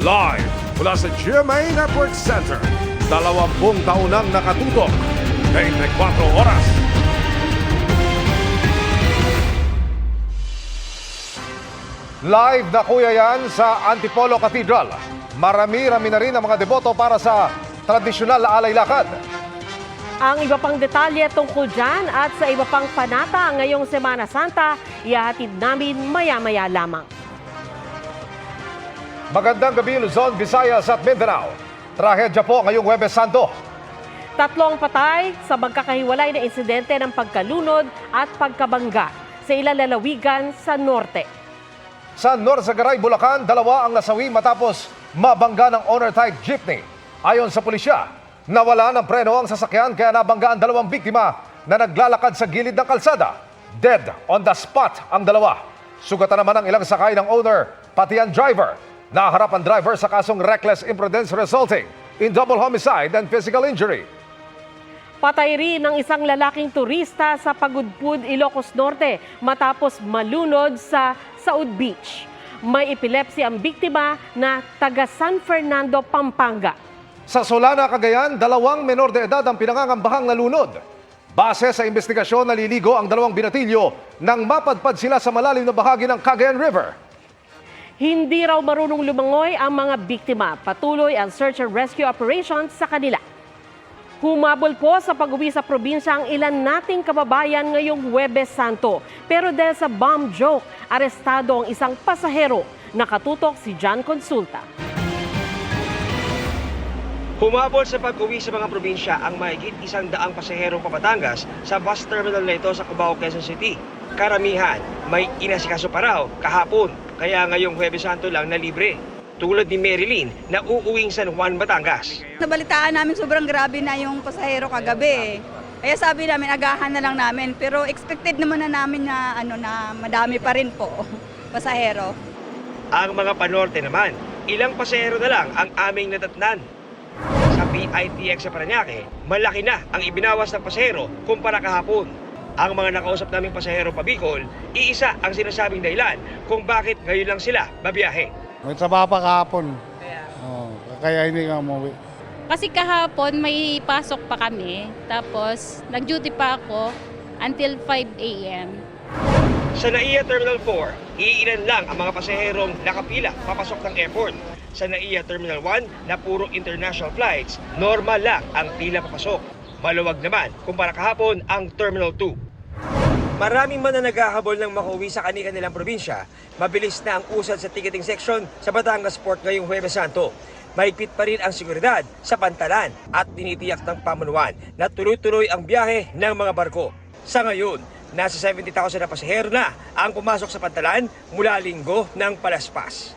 Live mula sa GMA Network Center. Dalawampung taon nang nakatutok. 24 oras. Live na kuya yan sa Antipolo Cathedral. Marami-rami na rin ang mga deboto para sa tradisyonal na alay lakad. Ang iba pang detalye tungkol dyan at sa iba pang panata ngayong Semana Santa, ihahatid namin maya-maya lamang. Magandang gabi Luzon, Visayas at Mindanao. Trahedya po ngayong Webes Santo. Tatlong patay sa magkakahiwalay na insidente ng pagkalunod at pagkabangga sa ilang lalawigan sa norte. Sa Norzagaray, Bulacan, dalawa ang nasawi matapos mabangga ng owner-type jeepney. Ayon sa pulisya, nawala ng preno ang sasakyan kaya nabangga ang dalawang biktima na naglalakad sa gilid ng kalsada. Dead on the spot ang dalawa. Sugatan naman ang ilang sakay ng owner, pati ang driver. Naharap ang driver sa kasong reckless imprudence resulting in double homicide and physical injury. Patay rin ng isang lalaking turista sa Pagudpud, Ilocos Norte matapos malunod sa Saud Beach. May epilepsy ang biktima na taga San Fernando, Pampanga. Sa Solana, Cagayan, dalawang menor de edad ang pinangangambahang nalunod. Base sa investigasyon, naliligo ang dalawang binatilyo nang mapadpad sila sa malalim na bahagi ng Cagayan River. Hindi raw marunong lumangoy ang mga biktima. Patuloy ang search and rescue operations sa kanila. Humabol po sa pag-uwi sa probinsya ang ilan nating kababayan ngayong Huwebes Santo. Pero dahil sa bomb joke, arestado ang isang pasahero. Nakatutok si John Consulta. Humabol sa pag-uwi sa mga probinsya ang mahigit isang daang pasaherong papatangas sa bus terminal na ito sa Cubao, Quezon City. Karamihan, may inasikaso pa raw kahapon, kaya ngayong Huwebes Santo lang na libre. Tulad ni Marilyn na uuwing San Juan, Batangas. Nabalitaan namin sobrang grabe na yung pasahero kagabi. Kaya sabi namin, agahan na lang namin. Pero expected naman na namin na, ano, na madami pa rin po pasahero. Ang mga panorte naman, ilang pasahero na lang ang aming natatnan. Sa PITX sa Paranaque, malaki na ang ibinawas ng pasahero kumpara kahapon. Ang mga nakausap naming pasahero pa Bicol, iisa ang sinasabing dahilan kung bakit ngayon lang sila babiyahe. May trabaho pa kahapon. Oh, kaya hindi ka umuwi. Kasi kahapon may pasok pa kami, tapos nag-duty pa ako until 5 a.m. Sa NAIA Terminal 4, iilan lang ang mga pasaherong nakapila papasok ng airport. Sa NAIA Terminal 1 na puro international flights, normal lang ang pila papasok. Maluwag naman kumpara kahapon ang Terminal 2. Maraming man na naghahabol ng makauwi sa kanilang probinsya, mabilis na ang usad sa ticketing section sa Batangas Port ngayong Huwebes Santo. Mahigpit pa rin ang seguridad sa pantalan at tinitiyak ng pamunuan na tuloy-tuloy ang biyahe ng mga barko. Sa ngayon, nasa 70,000 na pasahero na ang pumasok sa pantalan mula linggo ng palaspas.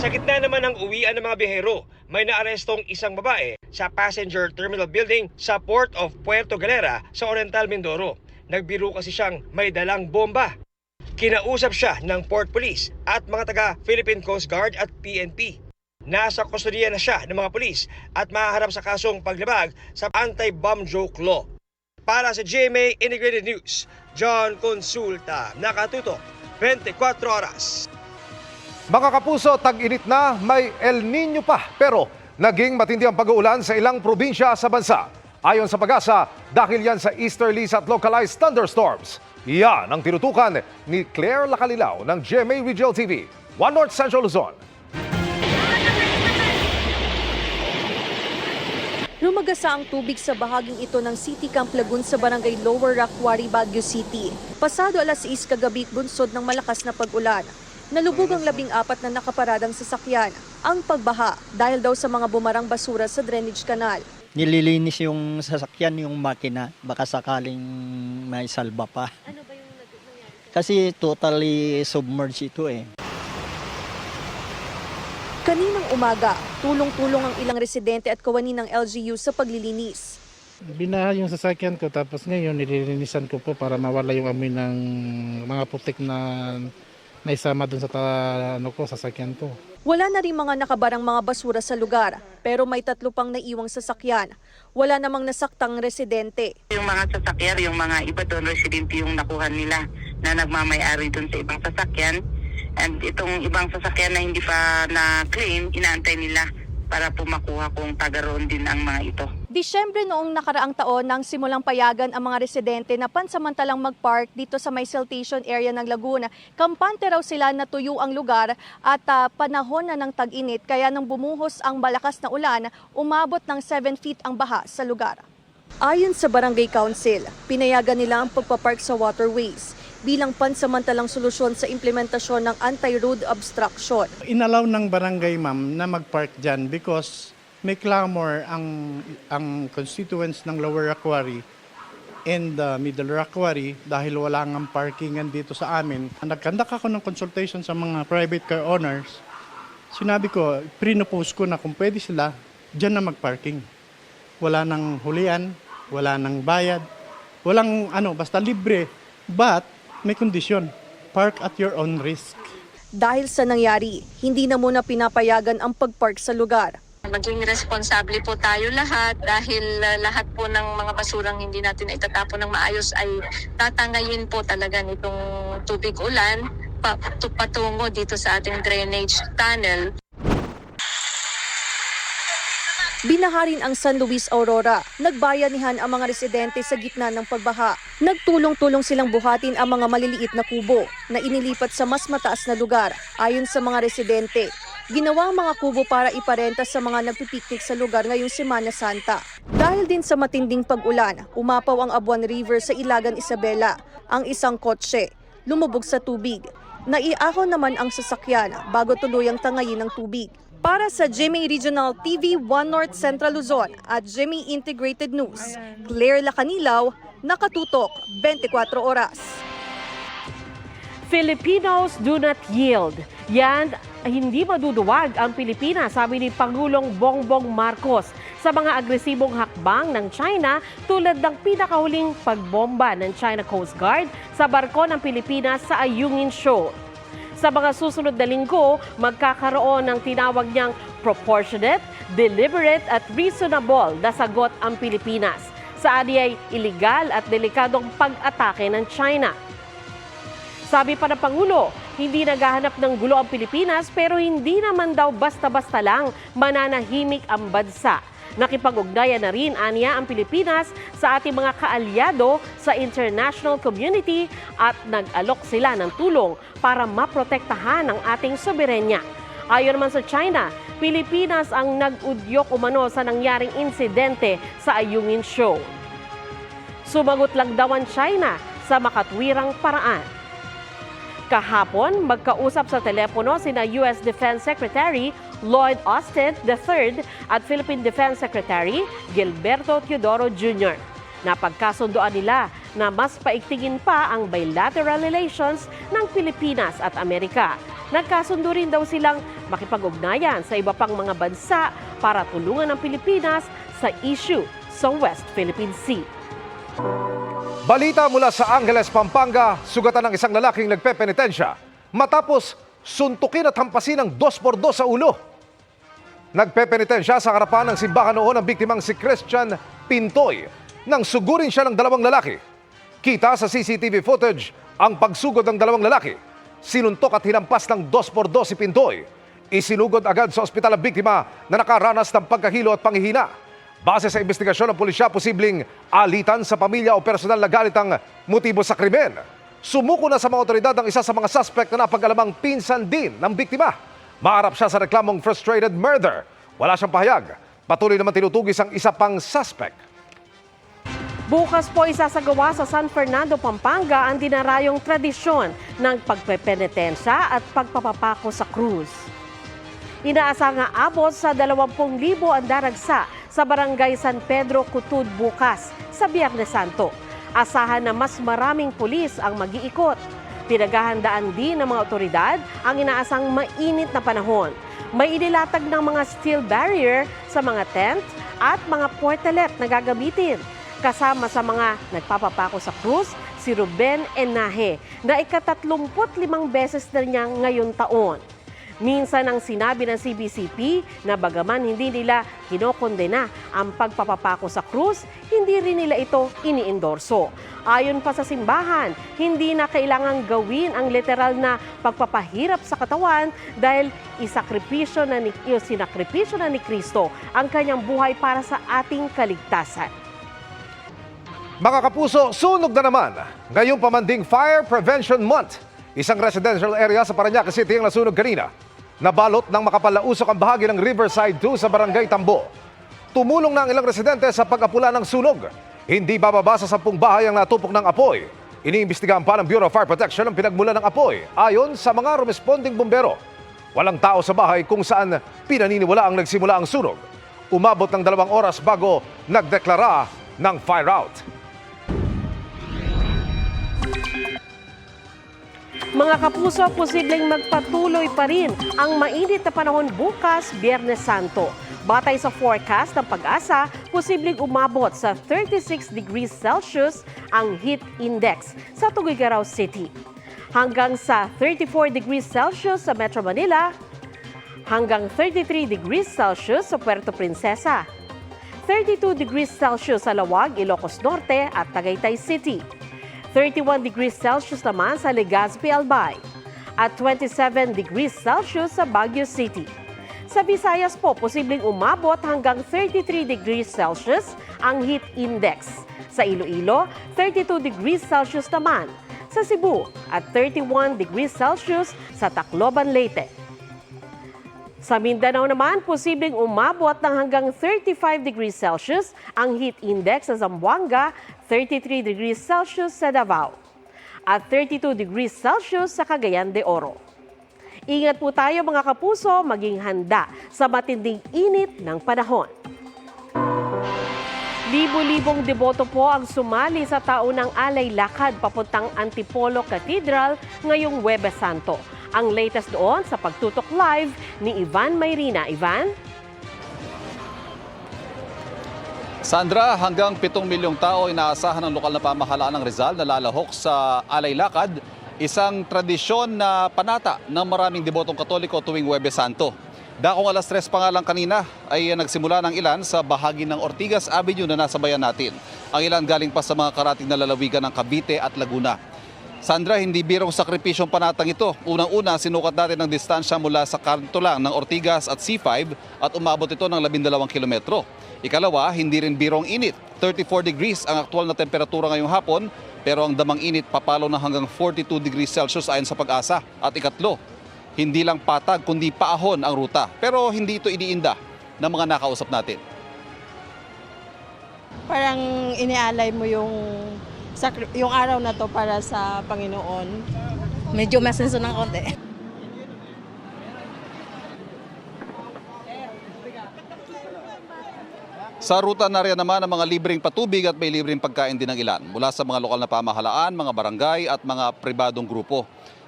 Sa gitna naman ng uwian ng mga biyahero, may naarestong isang babae sa passenger terminal building sa Port of Puerto Galera sa Oriental Mindoro. Nagbiro kasi siyang may dalang bomba. Kinausap siya ng Port Police at mga taga Philippine Coast Guard at PNP. Nasa kustodiya na siya ng mga pulis at mahaharap sa kasong paglabag sa anti-bomb joke law. Para sa GMA Integrated News, John Consulta, nakatutok 24 oras. Mga kapuso, tag-init na, may El Nino pa. Pero naging matindi ang pag-uulan sa ilang probinsya sa bansa. Ayon sa pag-asa, dahil yan sa easterlies at localized thunderstorms. Yan ang tinutukan ni Claire Lacalilaw ng GMA Regional TV. One North Central Luzon. Lumagasa ang tubig sa bahaging ito ng City Camp Lagoon sa barangay Lower Rackwari, Baguio City. Pasado alas 6 kagabi bunsod ng malakas na pag-ulan. Nalubog ang labing apat na nakaparadang sasakyan. Ang pagbaha dahil daw sa mga bumarang basura sa drainage canal. Nililinis yung sasakyan, yung makina, baka sakaling may salba pa. Ano ba yung nangyari? Kasi totally submerged ito eh. Kaninang umaga, tulong-tulong ang ilang residente at kawani ng LGU sa paglilinis. Binaha yung sasakyan ko tapos ngayon nililinisan ko po para mawala yung amoy ng mga putik na naisama dun sa ta- ano ko, sasakyan ko. Wala na rin mga nakabarang mga basura sa lugar, pero may tatlo pang naiwang sasakyan. Wala namang nasaktang residente. Yung mga sasakyan, yung mga iba doon residente yung nakuha nila na nagmamayari doon sa ibang sasakyan. And itong ibang sasakyan na hindi pa na-claim, inaantay nila para po makuha kung taga roon din ang mga ito. Disyembre noong nakaraang taon nang simulang payagan ang mga residente na pansamantalang mag-park dito sa may siltation area ng Laguna. Kampante raw sila na tuyo ang lugar at ah, panahon na ng tag-init kaya nang bumuhos ang malakas na ulan, umabot ng 7 feet ang baha sa lugar. Ayon sa Barangay Council, pinayagan nila ang pagpapark sa waterways bilang pansamantalang solusyon sa implementasyon ng anti-road obstruction. Inalaw ng barangay ma'am na mag-park dyan because may clamor ang ang constituents ng Lower Aquari and the Middle Aquari dahil wala nga parkingan dito sa amin. Nagkandak ako ng consultation sa mga private car owners. Sinabi ko, pre-propose ko na kung pwede sila, dyan na mag-parking. Wala nang hulian, wala nang bayad, walang ano, basta libre. But may kondisyon, park at your own risk. Dahil sa nangyari, hindi na muna pinapayagan ang pagpark sa lugar. Maging responsable po tayo lahat dahil uh, lahat po ng mga basurang hindi natin itatapon ng maayos ay tatangayin po talaga nitong tubig ulan pa- patungo dito sa ating drainage tunnel. Binaharin ang San Luis Aurora. Nagbayanihan ang mga residente sa gitna ng pagbaha. Nagtulong-tulong silang buhatin ang mga maliliit na kubo na inilipat sa mas mataas na lugar ayon sa mga residente. Ginawa ang mga kubo para iparenta sa mga nagpipiknik sa lugar ngayong Semana Santa. Dahil din sa matinding pag-ulan, umapaw ang Abuan River sa Ilagan Isabela. Ang isang kotse lumubog sa tubig. Naiahon naman ang sasakyan bago tuluyang tangayin ng tubig. Para sa GMA Regional TV 1 North Central Luzon at GMA Integrated News, Claire Lacanilaw, nakatutok 24 oras. Filipinos do not yield. Yan, hindi maduduwag ang Pilipinas, sabi ni Pangulong Bongbong Marcos sa mga agresibong hakbang ng China tulad ng pinakahuling pagbomba ng China Coast Guard sa barko ng Pilipinas sa Ayungin Shoal. Sa mga susunod na linggo, magkakaroon ng tinawag niyang proportionate, deliberate at reasonable na sagot ang Pilipinas sa ay iligal at delikadong pag-atake ng China. Sabi pa ng Pangulo, hindi naghahanap ng gulo ang Pilipinas pero hindi naman daw basta-basta lang mananahimik ang bansa. Nakipag-ugnayan na rin aniya ang Pilipinas sa ating mga kaalyado sa international community at nag-alok sila ng tulong para maprotektahan ang ating soberenya. Ayon naman sa China, Pilipinas ang nag-udyok umano sa nangyaring insidente sa Ayungin Show. Sumagot lang daw ang China sa makatwirang paraan. Kahapon, magkausap sa telepono sina U.S. Defense Secretary Lloyd Austin III at Philippine Defense Secretary Gilberto Teodoro Jr. Napagkasundoan nila na mas paigtingin pa ang bilateral relations ng Pilipinas at Amerika. Nagkasundo rin daw silang makipag-ugnayan sa iba pang mga bansa para tulungan ang Pilipinas sa issue sa West Philippine Sea. Balita mula sa Angeles, Pampanga, sugatan ng isang lalaking nagpepenitensya matapos suntukin at hampasin ng dos por dos sa ulo. Nagpepenitensya sa harapan ng simbahan noon ang biktimang si Christian Pintoy nang sugurin siya ng dalawang lalaki. Kita sa CCTV footage ang pagsugod ng dalawang lalaki. Sinuntok at hinampas ng dos por dos si Pintoy. Isinugod agad sa ospital ang biktima na nakaranas ng pagkahilo at panghihina. Base sa investigasyon ng pulisya, posibleng alitan sa pamilya o personal na galit ang motibo sa krimen. Sumuko na sa mga otoridad ang isa sa mga suspect na napag-alamang pinsan din ng biktima. Maarap siya sa reklamong frustrated murder. Wala siyang pahayag. Patuloy naman tinutugis ang isa pang suspect. Bukas po isasagawa sa San Fernando, Pampanga ang dinarayong tradisyon ng pagpepenitensya at pagpapapako sa krus. Inaasang abot sa 20,000 ang daragsa sa barangay San Pedro, Cutud bukas sa Biyernes Santo. Asahan na mas maraming pulis ang mag-iikot. Pinaghahandaan din ng mga otoridad ang inaasang mainit na panahon. May inilatag ng mga steel barrier sa mga tent at mga portalet na gagamitin. Kasama sa mga nagpapapako sa krus, si Ruben Enahe na ikatatlumput limang beses na niya ngayon taon. Minsan ang sinabi ng CBCP na bagaman hindi nila kinokondena ang pagpapapako sa krus, hindi rin nila ito iniendorso. Ayon pa sa simbahan, hindi na kailangang gawin ang literal na pagpapahirap sa katawan dahil isakripisyo na ni, sinakripisyo na ni Kristo ang kanyang buhay para sa ating kaligtasan. Mga kapuso, sunog na naman. Ngayong pamanding Fire Prevention Month. Isang residential area sa Parañaque City ang nasunog kanina. Nabalot ng makapalausok ang bahagi ng Riverside 2 sa Barangay Tambo. Tumulong na ang ilang residente sa pag-apula ng sunog. Hindi bababa sa sampung bahay ang natupok ng apoy. Iniimbestigahan pa ng Bureau of Fire Protection ang pinagmula ng apoy ayon sa mga responding bumbero. Walang tao sa bahay kung saan pinaniniwala ang nagsimula ang sunog. Umabot ng dalawang oras bago nagdeklara ng fire out. Mga kapuso, posibleng magpatuloy pa rin ang mainit na panahon bukas, Biyernes Santo. Batay sa forecast ng pag-asa, posibleng umabot sa 36 degrees Celsius ang heat index sa Tuguegarao City. Hanggang sa 34 degrees Celsius sa Metro Manila, hanggang 33 degrees Celsius sa Puerto Princesa, 32 degrees Celsius sa Lawag, Ilocos Norte at Tagaytay City. 31 degrees Celsius naman sa Legazpi, Albay. At 27 degrees Celsius sa Baguio City. Sa Visayas po, posibleng umabot hanggang 33 degrees Celsius ang heat index. Sa Iloilo, 32 degrees Celsius naman. Sa Cebu at 31 degrees Celsius sa Tacloban, Leyte. Sa Mindanao naman, posibleng umabot ng hanggang 35 degrees Celsius ang heat index sa Zamboanga, 33 degrees Celsius sa Davao, at 32 degrees Celsius sa Cagayan de Oro. Ingat po tayo mga kapuso, maging handa sa matinding init ng panahon. Libo-libong deboto po ang sumali sa taunang alay lakad papuntang Antipolo Cathedral ngayong Webes Santo. Ang latest doon sa pagtutok live ni Ivan Mayrina. Ivan? Sandra, hanggang 7 milyong tao inaasahan ng lokal na pamahalaan ng Rizal na lalahok sa Alay Lakad, isang tradisyon na panata ng maraming debotong katoliko tuwing Huwebes Santo. Dakong alas 3 pa nga lang kanina ay nagsimula ng ilan sa bahagi ng Ortigas Avenue na nasa bayan natin. Ang ilan galing pa sa mga karating na lalawigan ng Cavite at Laguna. Sandra, hindi birong sakripisyong panatang ito. Unang-una, sinukat natin ang distansya mula sa kanto lang ng Ortigas at C5 at umabot ito ng 12 kilometro. Ikalawa, hindi rin birong init. 34 degrees ang aktual na temperatura ngayong hapon, pero ang damang init papalo na hanggang 42 degrees Celsius ayon sa pag-asa. At ikatlo, hindi lang patag kundi paahon ang ruta. Pero hindi ito iniinda ng mga nakausap natin. parang inialay mo yung yung araw na to para sa Panginoon. Medyo masenso ng konti. Sa ruta na rin naman ang mga libreng patubig at may libreng pagkain din ng ilan mula sa mga lokal na pamahalaan, mga barangay at mga pribadong grupo.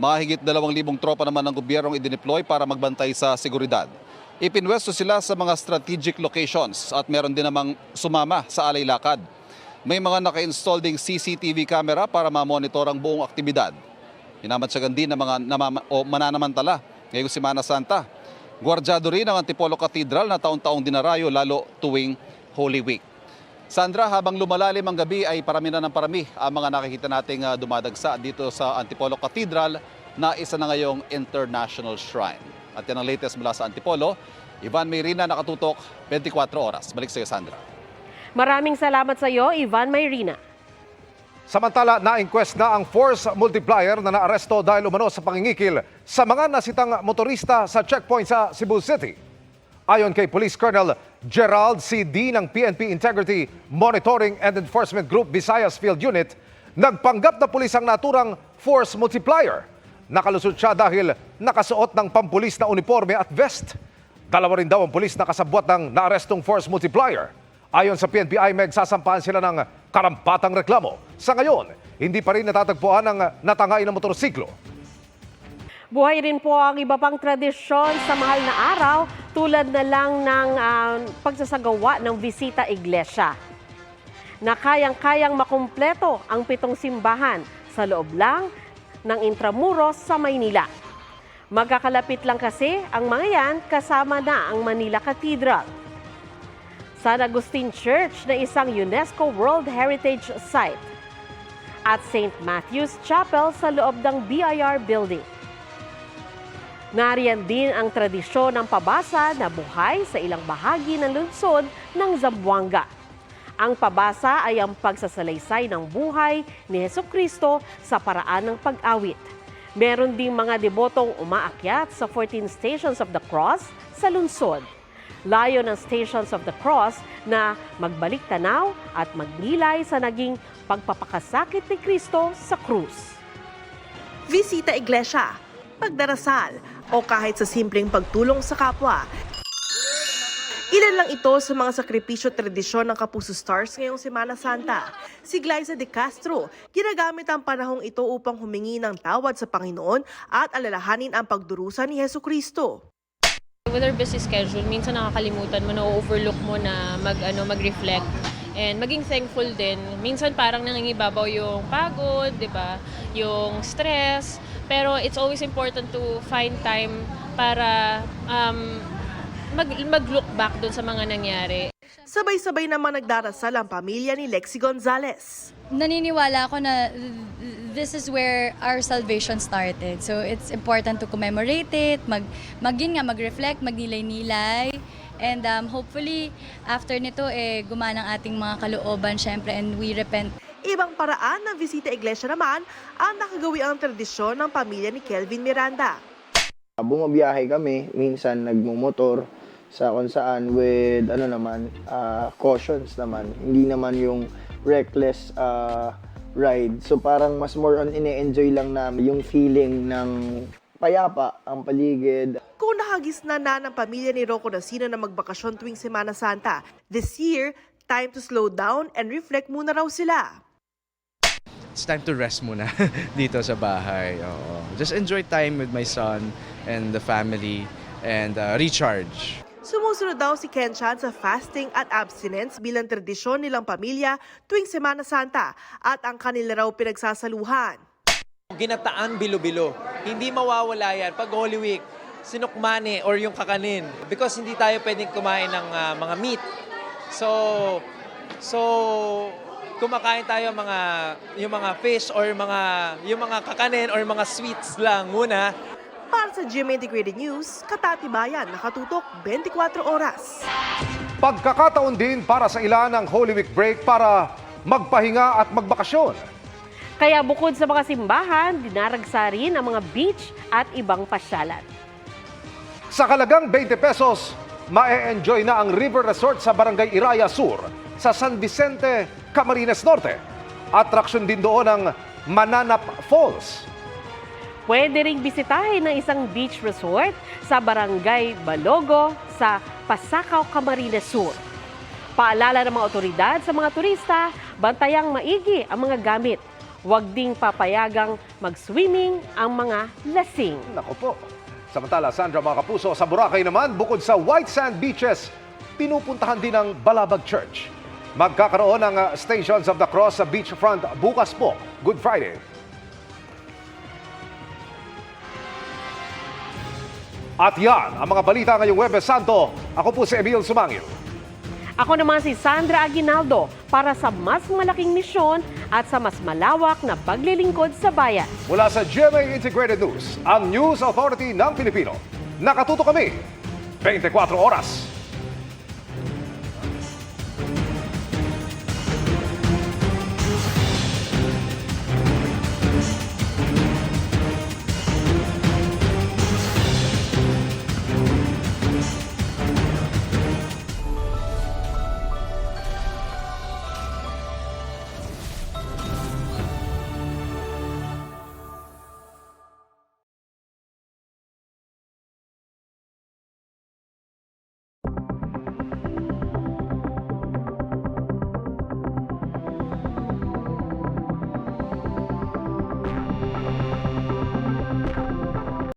Mga higit 2,000 tropa naman ng gobyernong idineploy para magbantay sa seguridad. Ipinwesto sila sa mga strategic locations at meron din namang sumama sa alay lakad. May mga naka-install ding CCTV camera para ma-monitor ang buong aktibidad. Hinamatsyagan din ng mga namama- o mananamantala ngayong Semana Santa. Gwardyado rin ang Antipolo Cathedral na taon-taong dinarayo lalo tuwing Holy Week. Sandra, habang lumalalim ang gabi ay parami na ng parami ang mga nakikita nating ah, dumadagsa dito sa Antipolo Cathedral na isa na ngayong international shrine. At yan ang latest mula sa Antipolo. Ivan Mayrina nakatutok 24 oras. Balik sa iyo, Sandra. Maraming salamat sa iyo, Ivan Mayrina. Samantala, na-inquest na ang force multiplier na naaresto dahil umano sa pangingikil sa mga nasitang motorista sa checkpoint sa Cebu City. Ayon kay Police Colonel Gerald C. D. ng PNP Integrity Monitoring and Enforcement Group Visayas Field Unit, nagpanggap na pulis ang naturang force multiplier. Nakalusot siya dahil nakasuot ng pampulis na uniforme at vest. Dalawa rin daw ang pulis na kasabwat ng naarestong force multiplier. Ayon sa PNP IMEG, sasampahan sila ng karampatang reklamo. Sa ngayon, hindi pa rin natatagpuan ang natangay na motorsiklo. Buhay rin po ang iba pang tradisyon sa mahal na araw tulad na lang ng ah, pagsasagawa ng bisita iglesia. Na kayang-kayang makumpleto ang pitong simbahan sa loob lang ng Intramuros sa Maynila. Magkakalapit lang kasi ang mga yan kasama na ang Manila Cathedral. San Agustin Church na isang UNESCO World Heritage Site at St. Matthew's Chapel sa loob ng BIR Building. Nariyan din ang tradisyon ng pabasa na buhay sa ilang bahagi ng lungsod ng Zamboanga. Ang pabasa ay ang pagsasalaysay ng buhay ni Heso Kristo sa paraan ng pag-awit. Meron ding mga debotong umaakyat sa 14 Stations of the Cross sa lungsod. Layo ng Stations of the Cross na magbalik tanaw at magnilay sa naging pagpapakasakit ni Kristo sa krus. Visita iglesia, pagdarasal, o kahit sa simpleng pagtulong sa kapwa. Ilan lang ito sa mga sakripisyo tradisyon ng Kapuso Stars ngayong Semana Santa. Si Glyza de Castro, ginagamit ang panahong ito upang humingi ng tawad sa Panginoon at alalahanin ang pagdurusa ni Heso Kristo. With our busy schedule, minsan nakakalimutan mo, na-overlook mo na mag, ano, mag-reflect and maging thankful din. Minsan parang nangingibabaw yung pagod, di ba? Yung stress. Pero it's always important to find time para um, mag, mag-look back dun sa mga nangyari. Sabay-sabay namang nagdarasal ang pamilya ni Lexi Gonzalez. Naniniwala ako na this is where our salvation started. So it's important to commemorate it, mag, magin nga, mag-reflect, magnilay-nilay. And um, hopefully, after nito, eh, gumana ang ating mga kalooban, syempre, and we repent Ibang paraan ng bisita iglesia naman ang nakagawi ang tradisyon ng pamilya ni Kelvin Miranda. Bumabiyahe kami, minsan nagmumotor sa kung saan with ano naman, ah, cautions naman. Hindi naman yung reckless ah, ride. So parang mas more on ine-enjoy lang namin yung feeling ng payapa ang paligid. Kung nakagis na na ng pamilya ni Rocco Nasino na magbakasyon tuwing Semana Santa, this year, time to slow down and reflect muna raw sila. It's time to rest muna dito sa bahay. Oo. Just enjoy time with my son and the family and uh, recharge. Sumusunod daw si Ken Chan sa fasting at abstinence bilang tradisyon nilang pamilya tuwing Semana Santa at ang kanila raw pinagsasaluhan. Ginataan bilo-bilo. Hindi mawawala yan pag Holy Week, sinukmane or yung kakanin. Because hindi tayo pwedeng kumain ng ah, mga meat. So, so kumakain tayo mga yung mga fish or mga yung mga kakanin or mga sweets lang muna. Para sa GMA Integrated News, Katatibayan, nakatutok 24 oras. Pagkakataon din para sa ilan ang Holy Week break para magpahinga at magbakasyon. Kaya bukod sa mga simbahan, dinaragsa rin ang mga beach at ibang pasyalan. Sa kalagang 20 pesos, mae-enjoy na ang River Resort sa Barangay Iraya Sur sa San Vicente, Camarines Norte. Atraksyon din doon ang Mananap Falls. Pwede ring bisitahin ng isang beach resort sa Barangay Balogo sa Pasakaw, Camarines Sur. Paalala ng mga otoridad sa mga turista, bantayang maigi ang mga gamit. Huwag ding papayagang mag-swimming ang mga lasing. Nako po. Samantala, Sandra mga kapuso, sa Boracay naman, bukod sa white sand beaches, pinupuntahan din ang Balabag Church. Magkakaroon ng uh, Stations of the Cross sa beachfront bukas po, Good Friday. At yan, ang mga balita ngayong Webes Santo. Ako po si Emil Sumangil. Ako naman si Sandra Aguinaldo para sa mas malaking misyon at sa mas malawak na paglilingkod sa bayan. Mula sa GMA Integrated News, ang News Authority ng Pilipino. Nakatuto kami 24 oras.